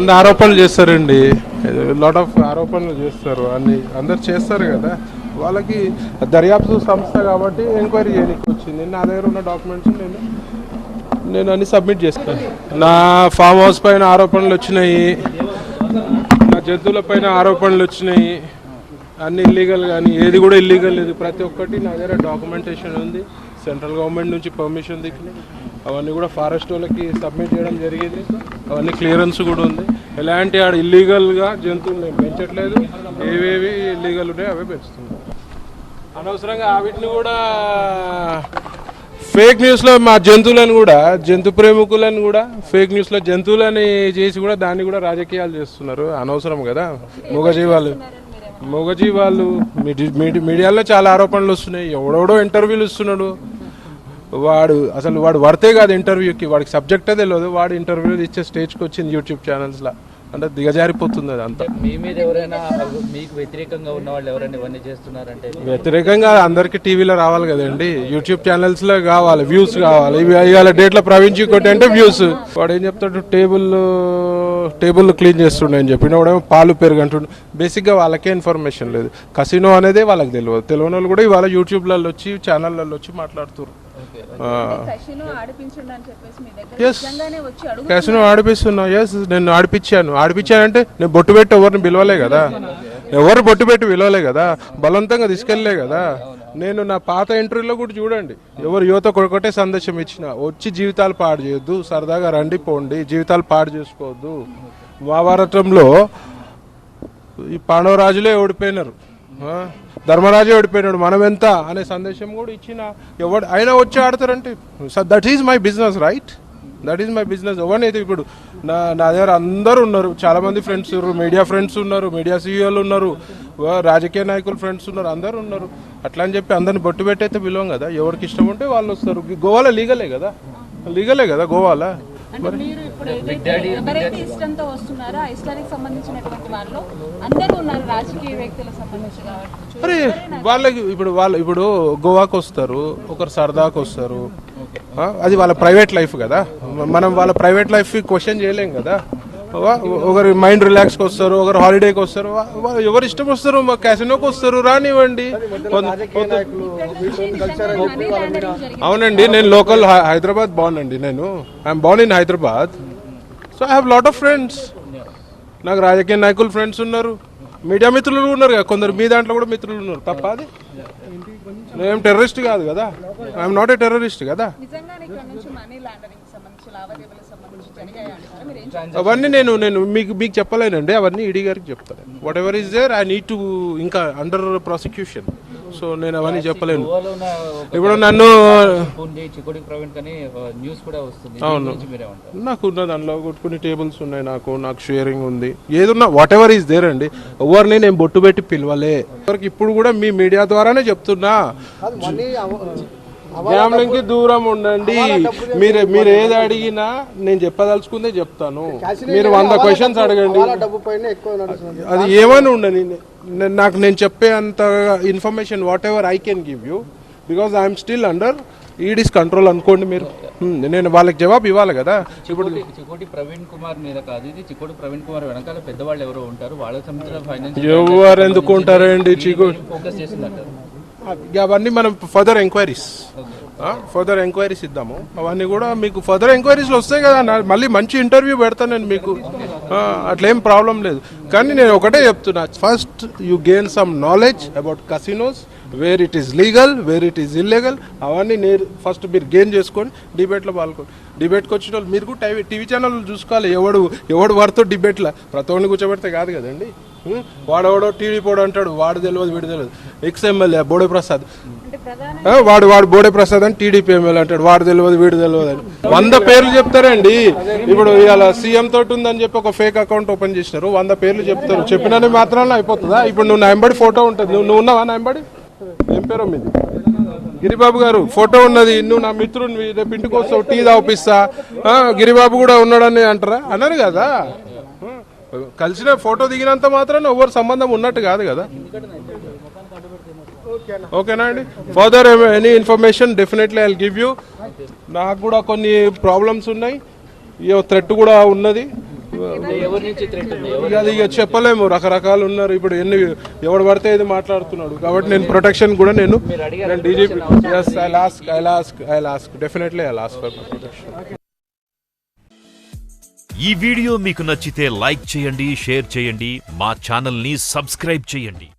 వంద ఆరోపణలు చేస్తారండి. లాట్ ఆఫ్ ఆరోపణలు చేస్తారు. అన్ని అందరు చేస్తారు కదా. వాళ్ళకి దర్యాప్తు సంస్థ కాబట్టి ఎంక్వైరీ చేయడానికి వచ్చింది. నా దగ్గర ఉన్న డాక్యుమెంట్స్ నేను నేను అన్ని సబ్మిట్ చేస్తాను. నా ఫామ్ హౌస్ పైన ఆరోపణలు వచ్చినాయి. నా జంతువుల పైన ఆరోపణలు వచ్చినాయి. అన్ని ఇల్లీగల్ కానీ ఏది కూడా ఇల్లీగల్ లేదు. ప్రతి ఒక్కటి నా దగ్గర డాక్యుమెంటేషన్ ఉంది. సెంట్రల్ గవర్నమెంట్ నుంచి పర్మిషన్ దిగి అవన్నీ కూడా ఫారెస్ట్ వాళ్ళకి సబ్మిట్ చేయడం జరిగింది. అవన్నీ క్లియరెన్స్ కూడా ఉంది. ఎలాంటి ఆడ ఇల్లీగల్గా జంతువులు పెంచట్లేదు. ఏవేవి ఇల్లీగల్ ఉన్నాయో అవే పెంచుతున్నాం. అనవసరంగా వీటిని కూడా ఫేక్ న్యూస్లో మా జంతువులను కూడా జంతు ప్రేమికులను కూడా ఫేక్ న్యూస్లో జంతువులని చేసి కూడా దాన్ని కూడా రాజకీయాలు చేస్తున్నారు. అనవసరం కదా. మూగజీవాలు. మీడి- మీడి- మీడియాలో చాలా ఆరోపణలు వస్తున్నాయి. ఎవడెవడో ఇంటర్వ్యూలు ఇస్తున్నాడు. వాడు అసలు వాడు వర్తే కాదు ఇంటర్వ్యూకి. వాడికి సబ్జెక్టే తెలియదు వాడు ఇంటర్వ్యూలు ఇచ్చే స్టేజ్కి వచ్చింది యూట్యూబ్ ఛానల్స్లో. అంటే దిగజారిపోతుంది అది అంతా మీ మీద ఎవరైనా మీకు వ్యతిరేకంగా ఉన్న వాళ్ళు ఎవరైనా ఇవన్నీ చేస్తున్నారంటే? వ్యతిరేకంగా అందరికి టీవీలో రావాలి కదండి. యూట్యూబ్ ఛానల్స్లో కావాలి వ్యూస్ కావాలి. ఇవి ఇవాళ డేట్లో ప్రవీణ్ కొట్టి అంటే వ్యూస్. వాడు ఏం చెప్తాడు? టేబుల్ టేబుల్ క్లీన్ చేస్తుండే అని చెప్పి. వాడేమో పాలు పెరుగు అంటుండే. బేసిక్గా వాళ్ళకే ఇన్ఫర్మేషన్ లేదు. కసినో అనేదే వాళ్ళకి తెలియదు. తెలియని వాళ్ళు కూడా ఇవాళ యూట్యూబ్లలో వచ్చి ఛానళ్ళలో వచ్చి మాట్లాడుతున్నారు కషిను ఆడిపించండి అని చెప్పేసి మీ దగ్గర Yes. నిజంగానే వచ్చి అడుగు క్యాసినో ఆడిపిస్తున్నా. ఎస్ నేను ఆడిపించాను. ఆడిపించానంటే నేను బొట్టు పెట్టి ఎవరిని పిలవలే కదా. ఎవరు బొట్టు పెట్టి పిలవలే కదా బలవంతంగా తీసుకెళ్ళలే కదా. నేను నా పాత ఇంటర్వ్యూలో కూడా చూడండి. ఎవరు యువత ఒకటే సందేశం ఇచ్చిన వచ్చి జీవితాలు పాడు చేయొద్దు సరదాగా రండి పోండి జీవితాలు పాడు చేసుకోవద్దు. మహాభారతంలో ఈ పాండవరాజులే ఓడిపోయినారు. ధర్మరాజే ఓడిపోయినాడు మనం ఎంత? అనే సందేశం కూడా ఇచ్చిన ఎవడు అయినా వచ్చి ఆడతారంటే that is my business right that is my business ఎవరినైతే ఇప్పుడు నా నా దగ్గర అందరూ ఉన్నారు. చాలా మంది ఫ్రెండ్స్ మీడియా ఫ్రెండ్స్ ఉన్నారు. మీడియా సీఈఓలు ఉన్నారు. వా- రాజకీయ నాయకులు ఫ్రెండ్స్ ఉన్నారు. అందరూ ఉన్నారు. అట్లా అని చెప్పి అందరిని బొట్టు పెట్టయితే పిలవం కదా. ఎవరికి ఇష్టం ఉంటే వాళ్ళు వస్తారు. గోవాలో లీగలే కదా? లీగలే కదా గోవాలో? అంటే మీరు ఇప్పుడు ఏదైతే ఎవరైతే ఇష్టంతో వస్తున్నారో ఆ ఇష్టానికి సంబంధించినటువంటి వాళ్ళు అందరూ ఉన్నారు రాజకీయ వ్యక్తులకు సంబంధించి కాబట్టి అరే వాళ్ళకి ఇప్పుడు వాళ్ళు ఇప్పుడు గోవాకి వస్తారు ఒకరు సరదాకి వస్తారు అది వాళ్ళ ప్రైవేట్ లైఫ్ కదా. మనం వాళ్ళ ప్రైవేట్ లైఫ్ క్వశ్చన్ చేయలేం కదా. ఒకరు మైండ్ రిలాక్స్కి వస్తారు ఒకరు హాలిడేకి వస్తారు వా- ఎవరు ఇష్టం వస్తారు మా క్యాసినోకి వస్తారు రానివ్వండి. అవునండి నేను లోకల్ హై- హైదరాబాద్ బాన్ అండి నేను. I'm born in Hyderabad. So I have lot of friends నాకు రాజకీయ నాయకులు ఫ్రెండ్స్ ఉన్నారు. మీడియా మిత్రులు ఉన్నారు కదా. కొందరు మీ దాంట్లో కూడా మిత్రులు ఉన్నారు. తప్ప అది? నేను టెర్రరిస్ట్ కాదు కదా. ఐఎమ్ నాట్ ఏ టెర్రరిస్ట్ కదా. అవన్నీ నేను నేను మీకు మీకు చెప్పలేనండి. అవన్నీ ఈడీ గారికి చెప్తాను. Whatever is there I need to ఇంకా అండర్ ప్రాసిక్యూషన్ సో నేను అవన్నీ చెప్పలేను. ఇప్పుడు నన్ను ఫోన్ చేయి చికోడి ప్రవీణ్ కని న్యూస్ కూడా వస్తుంది. దీని అవును. నాకు ఉన్న దానిలో కొన్ని టేబుల్స్ ఉన్నాయి నాకు నాకు షేరింగ్ ఉంది. ఏదున్నా వాట్ ఎవర్ ఈస్ దేర్ అండి. ఎవరిని నేను బొట్టు పెట్టి పిలవలే. ఎవరికి ఇప్పుడు కూడా మీ మీడియా ద్వారానే చెప్తున్నా. గ్యామ్లింగ్కి దూరం ఉండండి. మీరు మీరు ఏది అడిగినా నేను చెప్పదలుచుకుందే చెప్తాను. మీరు వంద క్వశ్చన్స్ అడగండి. అది ఏమని ఉండని నాకు నేను చెప్పే అంత information whatever I can give you because I'm still under ED's control అనుకోండి మీరు. నేను వాళ్ళకి జవాబు ఇవ్వాలి కదా. ఇప్పుడు చికోటి చికోటి ప్రవీణ్ కుమార్ మీద కాదు ఇది. చికోటి ప్రవీణ్ కుమార్ వెనకాల పెద్దవాళ్ళు ఎవరో ఉంటారు. వాళ్ళకి సంబంధించిన ఫైనాన్స్ ఎవరు ఎందుకు ఉంటారండి చికు ఫోకస్ చేస్తుందంటారు అవన్నీ మనం ఫర్దర్ ఎంక్వైరీస్ ఫర్దర్ ఎంక్వైరీస్ ఇద్దాము. అవన్నీ కూడా మీకు ఫర్దర్ ఎంక్వైరీస్లో వస్తాయి కదా నా- మళ్ళీ మంచి ఇంటర్వ్యూ పెడతాను నేను మీకు. అట్లేం ప్రాబ్లం లేదు. కానీ నేను ఒకటే చెప్తున్నా first you gain some knowledge about casinos where it is legal where it is illegal అవన్నీ నేను ఫస్ట్ మీరు గెయిన్ చేసుకొని డిబేట్లో పాల్గొని డిబేట్కి వచ్చిన వాళ్ళు మీరు కూడా టీవీ టీవీ ఛానల్ చూసుకోవాలి. ఎవడు ఎవడు వాడితో డిబేట్లో ప్రతి ఒక్కరిని కూర్చోబెడితే కాదు కదండి. వాడెవడో టీవీ పోడు అంటాడు వాడు తెలియదు వీడు తెలియదు ఎక్స్ ఎమ్మెల్యే బోడే ప్రసాద్ వాడు వాడు బోడే ప్రసాద్ అని టీడీపీ ఎమ్మెల్యే అంటాడు. వాడు తెలియదు వీడు తెలియదు అని. వంద పేర్లు చెప్తారండి. ఇప్పుడు ఇవాళ సీఎం తోటి ఉందని చెప్పి ఒక ఫేక్ అకౌంట్ ఓపెన్ చేసినారు. వంద పేర్లు చెప్తారు. చెప్పినని మాత్రం అయిపోతుందా? ఇప్పుడు నువ్వు నాయంబడి ఫోటో ఉంటుంది. నువ్వు నువ్వు ఉన్నావా నాయంబడి? ఏం పేరు మీది? గిరిబాబు గారు ఫోటో ఉన్నది. నువ్వు నా మిత్రుడిని రేపు ఇంటికి వస్తావు టీ తాపిస్తా గిరిబాబు కూడా ఉన్నాడని అంటారా? అన్నారు కదా. కలిసిన ఫోటో దిగినంత మాత్రం ఎవరు సంబంధం ఉన్నట్టు కాదు కదా. ఓకేనా? అండి? Further any information definitely I give you నాకు కూడా కొన్ని ప్రాబ్లమ్స్ ఉన్నాయి. ఈ థ్రెట్ కూడా ఉన్నది. ఎవరి నుంచి థ్రెట్ ఉంది? ఎవరు ఇక అది ఇక చెప్పలేము. రకరకాలు ఉన్నారు. ఇప్పుడు ఎన్ని ఎవడు పడితే ఇది మాట్లాడుతున్నాడు. కాబట్టి నేను ప్రొటెక్షన్ కూడా నేను నేను DGP yes I ask I ask I ask definitely I ask for protection ఈ వీడియో మీకు నచ్చితే లైక్ చేయండి షేర్ చేయండి. మా ఛానల్ని సబ్స్క్రైబ్ చేయండి.